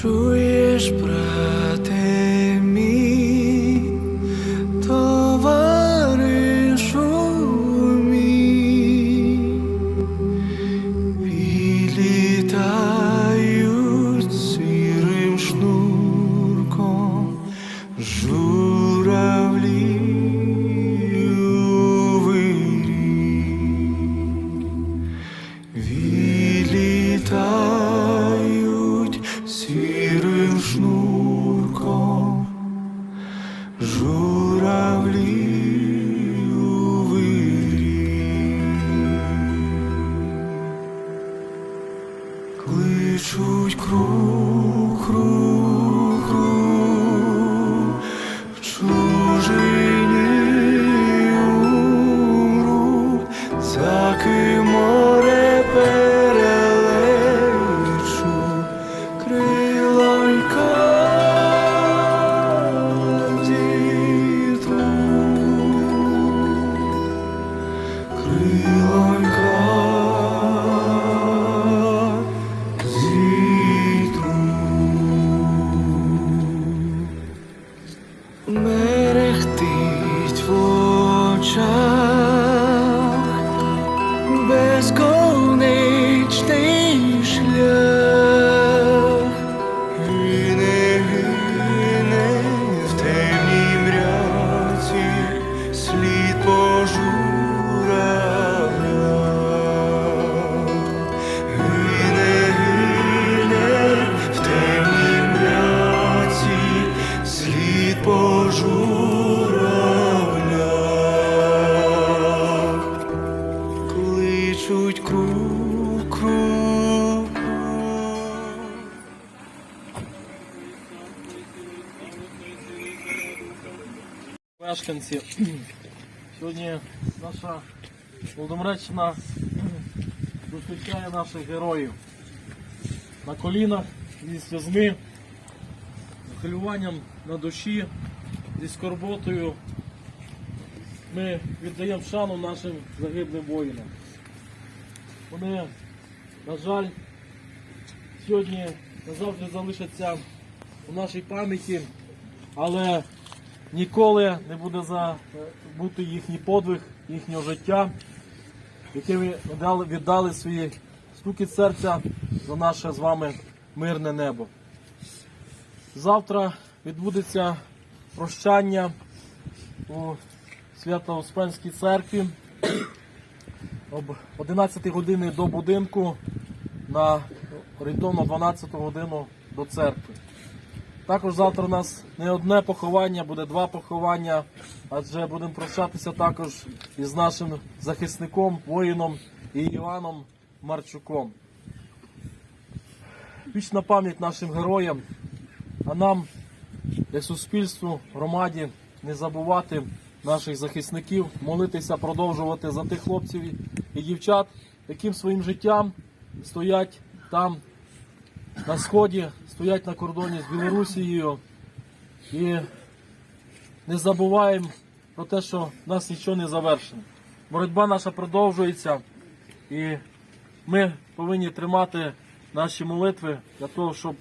Чуєш, брате мій, товаришу мій, Вілітають сірим Кличуть круг, круг, круг, умру, заки море перелечу, Мешканці, сьогодні наша Володимиреччина зустрічає наших героїв на колінах зі сльозми, з хвилюванням на душі, зі скорботою. Ми віддаємо шану нашим загиблим воїнам. Вони, на жаль, сьогодні назавжди залишаться у нашій пам'яті, але ніколи не буде забути їхній подвиг, їхнього життя, яке ви віддали, свої стуки серця за наше з вами мирне небо. Завтра відбудеться прощання у Свято-Успенській церкві об 11 годині до будинку на орієнтовно 12 годину до церкви. Також завтра у нас не одне поховання, буде два поховання, адже будемо прощатися також із нашим захисником, воїном і Іваном Марчуком. Вічна пам'ять нашим героям, а нам, як суспільству, громаді, не забувати наших захисників, молитися, продовжувати за тих хлопців і дівчат, яким своїм життям стоять там на сході, стоять на кордоні з Білорусією. І не забуваємо про те, що в нас нічого не завершено. Боротьба наша продовжується, і ми повинні тримати наші молитви для того, щоб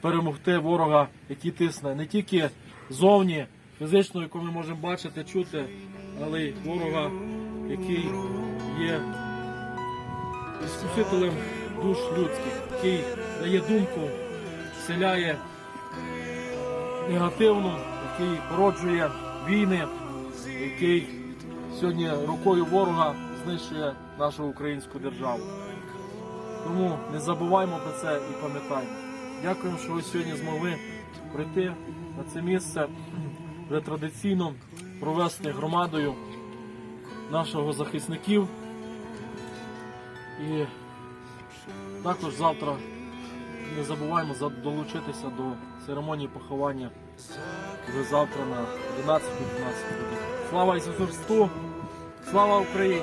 перемогти ворога, який тисне не тільки зовні, фізично, яку ми можемо бачити, чути, але й ворога, який є спасителем душ людських, який дає думку, вселяє негативну, який породжує війни, який сьогодні рукою ворога знищує нашу українську державу. Тому не забуваймо про це і пам'ятаємо. Дякуємо, що ви сьогодні змогли прийти на це місце, вже традиційно провести громадою нашого захисників. І також завтра не забуваємо долучитися до церемонії поховання вже завтра на 11-15 годин. Слава Ісусу Христу! Слава Україні!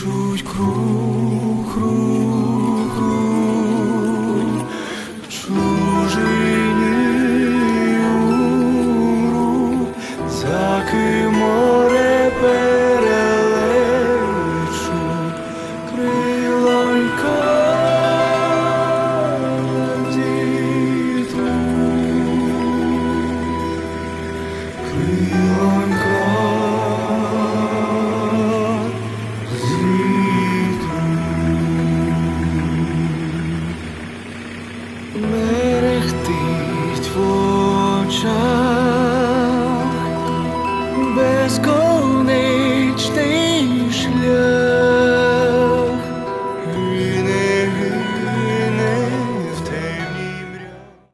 чуть кров.